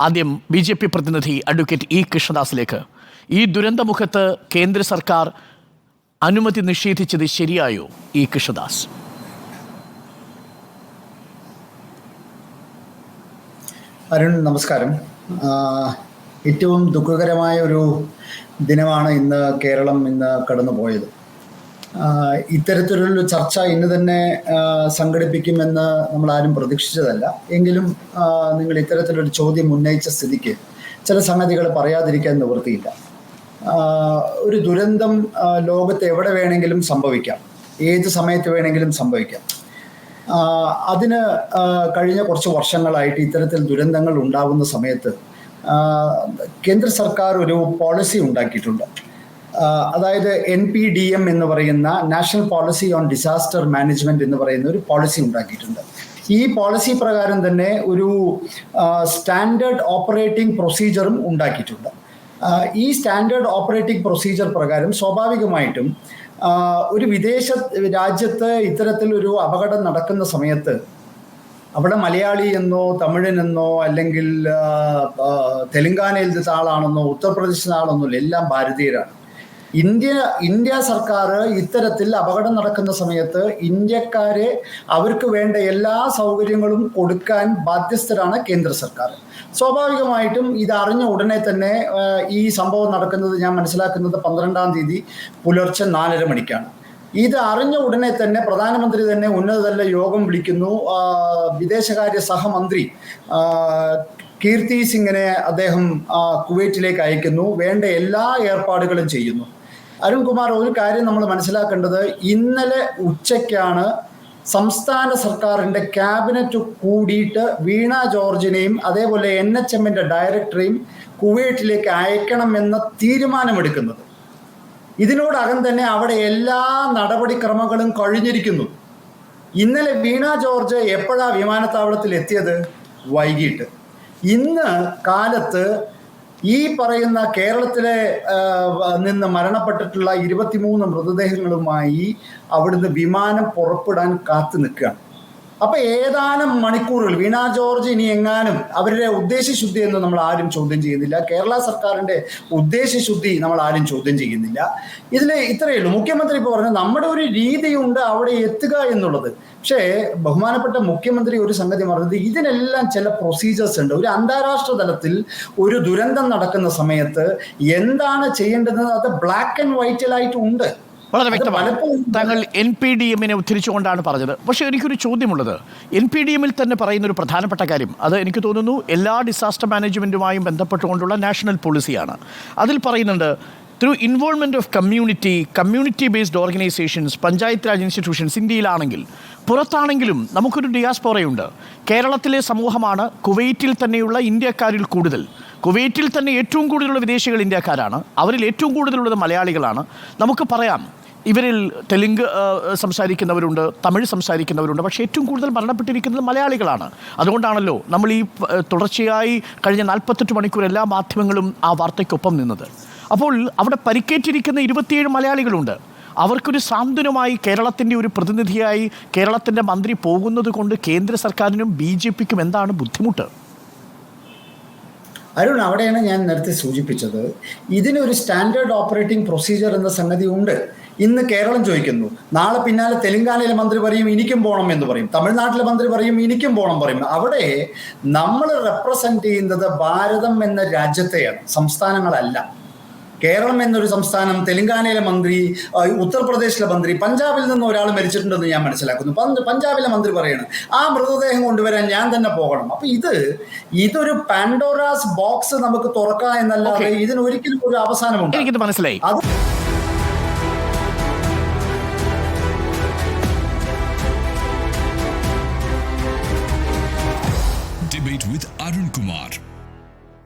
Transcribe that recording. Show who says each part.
Speaker 1: ആദ്യം B J P പ്രതിനിധി advocate E കൃഷ്ണദാസിലേക്ക്. ഈ ദുരന്തമുഖത്ത് കേന്ദ്ര സർക്കാർ അനുമതി നിഷേധിച്ചത് ശരിയായോ? ഇ കൃഷ്ണദാസ്.
Speaker 2: അരുൺ നമസ്കാരം. ഏറ്റവും ദുഃഖകരമായ ഒരു ദിനമാണ് ഇന്ന് കേരളം ഇന്ന് കടന്നു ഇത്തരത്തിലൊരു ചർച്ച ഇന്ന് തന്നെ സംഘടിപ്പിക്കുമെന്ന് നമ്മൾ ആരും പ്രതീക്ഷിച്ചതല്ല. എങ്കിലും നിങ്ങൾ ഇത്തരത്തിലൊരു ചോദ്യം ഉന്നയിച്ച സ്ഥിതിക്ക് ചില സംഗതികൾ പറയാതിരിക്കാൻ നിവൃത്തിയില്ല. ഒരു ദുരന്തം ലോകത്ത് എവിടെ വേണമെങ്കിലും സംഭവിക്കാം. ഏത് സമയത്ത് വേണമെങ്കിലും സംഭവിക്കാം. അതിന് കഴിഞ്ഞ കുറച്ച് വർഷങ്ങളായിട്ട് ഇത്തരത്തിൽ ദുരന്തങ്ങൾ ഉണ്ടാകുന്ന സമയത്ത് കേന്ദ്ര സർക്കാർ ഒരു പോളിസി ഉണ്ടാക്കിയിട്ടുണ്ട്. അതായത് എൻ പി ഡി എം എന്ന് പറയുന്ന national policy on disaster management എന്ന് പറയുന്ന ഒരു പോളിസി ഉണ്ടാക്കിയിട്ടുണ്ട്. ഈ പോളിസി പ്രകാരം തന്നെ ഒരു സ്റ്റാൻഡേർഡ് ഓപ്പറേറ്റിംഗ് പ്രൊസീജറും ഉണ്ടാക്കിയിട്ടുണ്ട്. ഈ സ്റ്റാൻഡേർഡ് ഓപ്പറേറ്റിംഗ് പ്രൊസീജർ പ്രകാരം സ്വാഭാവികമായിട്ടും ഒരു വിദേശ രാജ്യത്ത് ഇത്തരത്തിലൊരു അപകടം നടക്കുന്ന സമയത്ത് അവിടെ മലയാളി എന്നോ തമിഴനെന്നോ അല്ലെങ്കിൽ തെലുങ്കാനയിൽ ആളാണെന്നോ ഉത്തർപ്രദേശിലെ ആളെന്നോ എല്ലാം ഭാരതീയരാണ്. ഇന്ത്യ ഇന്ത്യ സർക്കാർ ഇത്തരത്തിൽ അപകടം നടക്കുന്ന സമയത്ത് ഇന്ത്യക്കാരെ അവർക്ക് വേണ്ട എല്ലാ സൗകര്യങ്ങളും കൊടുക്കാൻ ബാധ്യസ്ഥരാണ് കേന്ദ്ര സർക്കാർ. സ്വാഭാവികമായിട്ടും ഇത് അറിഞ്ഞ ഉടനെ തന്നെ ഈ സംഭവം നടക്കുന്നത് ഞാൻ മനസ്സിലാക്കുന്നത് പന്ത്രണ്ടാം തീയതി പുലർച്ചെ നാലര മണിക്കാണ്. ഇത് അറിഞ്ഞ ഉടനെ തന്നെ പ്രധാനമന്ത്രി തന്നെ ഉന്നതതല യോഗം വിളിക്കുന്നു. വിദേശകാര്യ സഹമന്ത്രി കീർത്തി സിംഗിനെ അദ്ദേഹം കുവൈറ്റിലേക്ക് അയക്കുന്നു. വേണ്ട എല്ലാ ഏർപ്പാടുകളും ചെയ്യുന്നു. അരുൺകുമാർ ഒരു കാര്യം നമ്മൾ മനസ്സിലാക്കേണ്ടത് ഇന്നലെ ഉച്ചയ്ക്കാണ് സംസ്ഥാന സർക്കാരിന്റെ ക്യാബിനറ്റ് കൂടിയിട്ട് വീണ ജോർജിനെയും അതേപോലെ എൻ എച്ച് എമ്മിന്റെ ഡയറക്ടറെയും കുവൈറ്റിലേക്ക് അയക്കണമെന്ന തീരുമാനമെടുക്കുന്നത്. ഇതിനോടകം തന്നെ അവിടെ എല്ലാ നടപടിക്രമങ്ങളും കഴിഞ്ഞിരിക്കുന്നു. ഇന്നലെ വീണ ജോർജ് എപ്പോഴാണ് വിമാനത്താവളത്തിൽ എത്തിയത് വൈകിട്ട്. ഇന്ന് കാലത്ത് ഈ പറയുന്ന കേരളത്തിലെ നിന്ന് മരണപ്പെട്ടിട്ടുള്ള ഇരുപത്തിമൂന്ന് മൃതദേഹങ്ങളുമായി അവിടുന്ന് വിമാനം പുറപ്പെടാൻ കാത്തു നിൽക്കുകയാണ്. അപ്പൊ ഏതാനും മണിക്കൂറുകൾ വീണ ജോർജ് ഇനി എങ്ങാനും അവരുടെ ഉദ്ദേശശുദ്ധി എന്ന് നമ്മൾ ആരും ചോദ്യം ചെയ്യുന്നില്ല. കേരള സർക്കാരിന്റെ ഉദ്ദേശശുദ്ധി നമ്മൾ ആരും ചോദ്യം ചെയ്യുന്നില്ല. ഇതിൽ ഇത്രയേ ഉള്ളൂ. മുഖ്യമന്ത്രി ഇപ്പോൾ പറഞ്ഞു നമ്മുടെ ഒരു രീതിയുണ്ട് അവിടെ എത്തുക എന്നുള്ളത്. പക്ഷേ ബഹുമാനപ്പെട്ട മുഖ്യമന്ത്രി ഒരു സംഗതി പറഞ്ഞത് ഇതിനെല്ലാം ചില പ്രൊസീജിയേഴ്സ് ഉണ്ട്. ഒരു അന്താരാഷ്ട്ര തലത്തിൽ ഒരു ദുരന്തം നടക്കുന്ന സമയത്ത് എന്താണ് ചെയ്യേണ്ടതെന്ന് അത് ബ്ലാക്ക് ആൻഡ് വൈറ്റിലായിട്ട് ഉണ്ട്.
Speaker 1: വളരെ വ്യക്തമാണ്. താങ്കൾ എൻ പി ഡി എമ്മിനെ ഉദ്ധരിച്ചുകൊണ്ടാണ് പറഞ്ഞത്. പക്ഷേ എനിക്കൊരു ചോദ്യമുള്ളത്. എൻ പി ഡി എമ്മിൽ തന്നെ പറയുന്ന ഒരു പ്രധാനപ്പെട്ട കാര്യം അത് എനിക്ക് തോന്നുന്നു എല്ലാ ഡിസാസ്റ്റർ മാനേജ്മെന്റുമായും ബന്ധപ്പെട്ടുകൊണ്ടുള്ള നാഷണൽ പോളിസിയാണ് അതിൽ പറയുന്നുണ്ട് through involvement of community community based organisations panchayat Raj institutions ഇന്ത്യയിലാണെങ്കിൽ പുറത്താണെങ്കിലും നമുക്കൊരു ഡിയാസ്പോറയുണ്ട് കേരളത്തിലെ സമൂഹമാണ് കുവൈറ്റിൽ തന്നെയുള്ള ഇന്ത്യക്കാരിൽ കൂടുതൽ. കുവൈറ്റിൽ തന്നെ ഏറ്റവും കൂടുതലുള്ള വിദേശികൾ ഇന്ത്യക്കാരാണ്. അവരിൽ ഏറ്റവും കൂടുതലുള്ളത് മലയാളികളാണ്. നമുക്ക് പറയാം ഇവരിൽ തെലുങ്ക് സംസാരിക്കുന്നവരുണ്ട് തമിഴ് സംസാരിക്കുന്നവരുണ്ട്. പക്ഷേ ഏറ്റവും കൂടുതൽ മരണപ്പെട്ടിരിക്കുന്നത് മലയാളികളാണ്. അതുകൊണ്ടാണല്ലോ നമ്മൾ ഈ തുടർച്ചയായി കഴിഞ്ഞ നാൽപ്പത്തെട്ട് മണിക്കൂർ എല്ലാ മാധ്യമങ്ങളും ആ വാർത്തയ്ക്കൊപ്പം നിന്നത്. അപ്പോൾ അവിടെ പരിക്കേറ്റിരിക്കുന്ന ഇരുപത്തിയേഴ് മലയാളികളുണ്ട്. അവർക്കൊരു സാന്ത്വനമായി കേരളത്തിന്റെ ഒരു പ്രതിനിധിയായി കേരളത്തിന്റെ മന്ത്രി പോകുന്നത് കൊണ്ട് കേന്ദ്ര സർക്കാരിനും ബി ജെ പിക്കും എന്താണ് ബുദ്ധിമുട്ട്?
Speaker 2: അരുൺ അവിടെയാണ് ഞാൻ നേരത്തെ സൂചിപ്പിച്ചത്. ഇതിനൊരു സ്റ്റാൻഡേർഡ് ഓപ്പറേറ്റിംഗ് പ്രൊസീജിയർ എന്ന സംഗതി ഉണ്ട്. ഇന്ന് കേരളം ചോദിക്കുന്നു. നാളെ പിന്നാലെ തെലങ്കാനയിലെ മന്ത്രി പറയും എനിക്കും പോകണം എന്ന് പറയും. തമിഴ്നാട്ടിലെ മന്ത്രി പറയും എനിക്കും പോകണം പറയും. അവിടെ നമ്മൾ റെപ്രസെന്റ് ചെയ്യുന്നത് ഭാരതം എന്ന രാജ്യത്തെയാണ് സംസ്ഥാനങ്ങളല്ല. കേരളം എന്നൊരു സംസ്ഥാനം തെലങ്കാനയിലെ മന്ത്രി ഉത്തർപ്രദേശിലെ മന്ത്രി പഞ്ചാബിൽ നിന്ന് ഒരാൾ മരിച്ചിട്ടുണ്ടെന്ന് ഞാൻ മനസ്സിലാക്കുന്നു. പഞ്ചാബിലെ മന്ത്രി പറയാണ് ആ മൃതദേഹം കൊണ്ടുവരാൻ ഞാൻ തന്നെ പോകണം. അപ്പൊ ഇത് ഇതൊരു പാൻഡോറാസ് ബോക്സ് നമുക്ക് തുറക്കാം എന്നല്ലാതെ. ഇതിന് ഒരിക്കലും ഒരു അവസാനമുണ്ട്.
Speaker 1: എനിക്കിത് മനസ്സിലായി.
Speaker 2: അത്